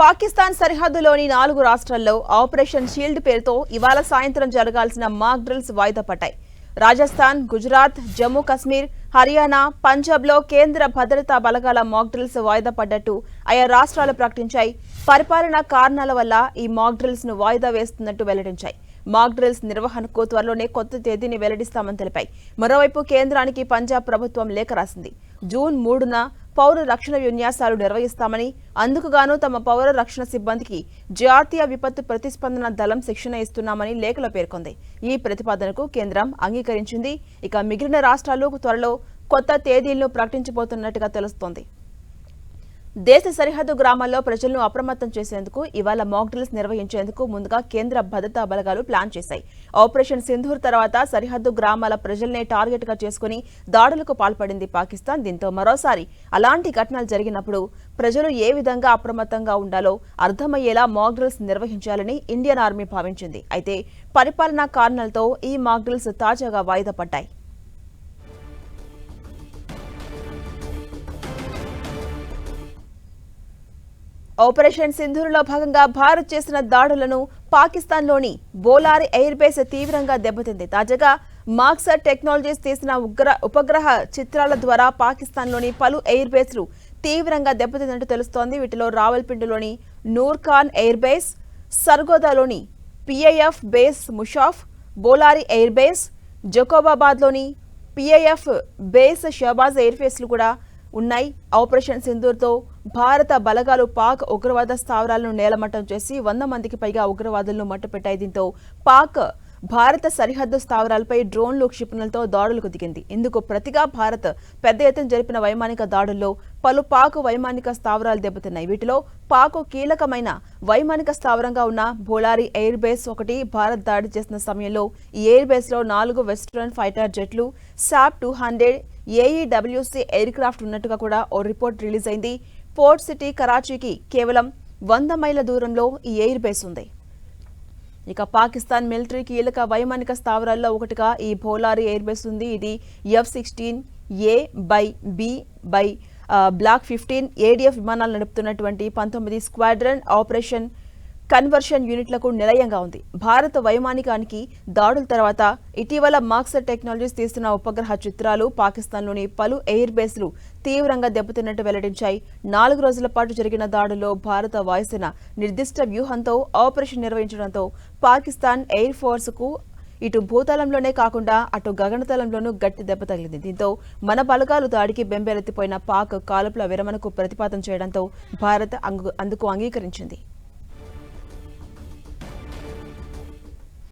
పాకిస్తాన్ సరిహద్దులోని నాలుగు రాష్ట్రాల్లో operation shield పేరుతో ఇవాళ సాయంత్రం జరగాల్సిన మాక్ డ్రిల్స్ వాయిదా పడ్డాయి. రాజస్థాన్ గుజరాత్ జమ్మూ కశ్మీర్ హర్యానా పంజాబ్లో కేంద్ర భద్రతా బలగాల మాక్ డ్రిల్స్ వాయిదా పడ్డట్టు ఆయా రాష్ట్రాలు ప్రకటించాయి. పరిపాలనా కారణాల వల్ల ఈ మాక్ డ్రిల్స్ను వాయిదా వేస్తున్నట్టు వెల్లడించాయి. మాక్ డ్రిల్స్ నిర్వహణకు త్వరలోనే కొత్త తేదీని వెల్లడిస్తామని తెలిపాయి. మరోవైపు కేంద్రానికి పంజాబ్ ప్రభుత్వం లేఖ రాసింది. జూన్ మూడున పౌర రక్షణ విన్యాసాలు నిర్వహిస్తామని అందుకుగాను తమ పౌర రక్షణ సిబ్బందికి జాతీయ విపత్తు ప్రతిస్పందన దళం శిక్షణ ఇస్తున్నామని లేఖలో పేర్కొంది. ఈ ప్రతిపాదనకు కేంద్రం అంగీకరించింది. ఇక మిగిలిన రాష్ట్రాలు త్వరలో కొత్త తేదీలను ప్రకటించబోతున్నట్టుగా తెలుస్తోంది. దేశ సరిహద్దు గ్రామాల్లో ప్రజలను అప్రమత్తం చేసేందుకు ఇవాళ మాక్డ్రిల్స్ నిర్వహించేందుకు ముందుగా కేంద్ర భద్రతా బలగాలు ప్లాన్ చేశాయి. ఆపరేషన్ సింధూర్ తర్వాత సరిహద్దు గ్రామాల ప్రజల్నే టార్గెట్గా చేసుకుని దాడులకు పాల్పడింది పాకిస్తాన్. దీంతో మరోసారి అలాంటి ఘటనలు జరిగినప్పుడు ప్రజలు ఏ విధంగా అప్రమత్తంగా ఉండాలో అర్థమయ్యేలా మాక్డ్రిల్స్ నిర్వహించాలని ఇండియన్ ఆర్మీ భావించింది. అయితే పరిపాలనా కారణాలతో ఈ మాక్డ్రిల్స్ తాజాగా వాయిదా పడ్డాయి. ఆపరేషన్ సింధూరులో భాగంగా భారత్ చేసిన దాడులను పాకిస్తాన్లోని బోలారి ఎయిర్ బేస్ తీవ్రంగా దెబ్బతింది. తాజాగా మాక్సర్ టెక్నాలజీస్ తీసిన ఉగ్ర ఉపగ్రహ చిత్రాల ద్వారా పాకిస్తాన్లోని పలు ఎయిర్ బేస్లు తీవ్రంగా దెబ్బతిన్నట్టు తెలుస్తోంది. వీటిలో రావల్పిండిలోని Nur Khan airbase air base సర్గోదాలోని PAF base Mushaf Bholari air base జకోబాబాద్లోని PIF base Shahbaz air బేస్లు కూడా ఉన్నాయి. ఆపరేషన్ సింధూర్తో భారత బలగాలు పాక్ ఉగ్రవాద స్థావరాలను నేలమట్టం చేసి వంద మందికి పైగా ఉగ్రవాదులను మట్టుపెట్టాయి. దీంతో పాక్ భారత సరిహద్దు స్థావరాలపై డ్రోన్లు క్షిపణులతో దాడులకు దిగింది. ఇందుకు ప్రతిగా భారత్ పెద్ద ఎత్తున జరిపిన వైమానిక దాడుల్లో పలు పాక్ వైమానిక స్థావరాలు దెబ్బతిన్నాయి. వీటిలో పాక్ కీలకమైన వైమానిక స్థావరంగా ఉన్న బోలారి ఎయిర్ బేస్ ఒకటి భారత్ దాడి చేసిన సమయంలో ఈ ఎయిర్ బేస్లో నాలుగు western fighter జెట్లు Saab two hundred AEWC aircraft ఉన్నట్టుగా కూడా ఓ రిపోర్ట్ రిలీజ్ అయింది. పోర్ట్ సిటీ కరాచీకి కేవలం వంద మైళ్ళ దూరంలో ఈ ఎయిర్ బేస్ ఉంది. ఇక పాకిస్తాన్ మిలిటరీ కీలక వైమానిక స్థావరాల్లో ఒకటిగా ఈ భోలారి ఎయిర్ బేస్ ఉంది. ఇది F sixteen A by B by block fifteen ADF విమానాలు నడుపుతున్నటువంటి పంతొమ్మిది స్క్వాడ్రన్ ఆపరేషన్ కన్వర్షన్ యూనిట్లకు నిలయంగా ఉంది. భారత వైమానికానికి దాడుల తర్వాత ఇటీవల మాక్సర్ టెక్నాలజీస్ తీస్తున్న ఉపగ్రహ చిత్రాలు పాకిస్తాన్లోని పలు ఎయిర్ బేస్లు తీవ్రంగా దెబ్బతిన్నట్టు వెల్లడించాయి. నాలుగు రోజుల పాటు జరిగిన దాడుల్లో భారత వాయుసేన నిర్దిష్ట వ్యూహంతో ఆపరేషన్ నిర్వహించడంతో పాకిస్తాన్ ఎయిర్ ఫోర్స్కు ఇటు భూతలంలోనే కాకుండా అటు గగనతలంలోనూ గట్టి దెబ్బ తగిలింది. దీంతో మన బలగాలు దాడికి బెంబేలెత్తిపోయిన పాక్ కాలుపుల విరమణకు ప్రతిపాదన చేయడంతో భారత్ అందుకు అంగీకరించింది.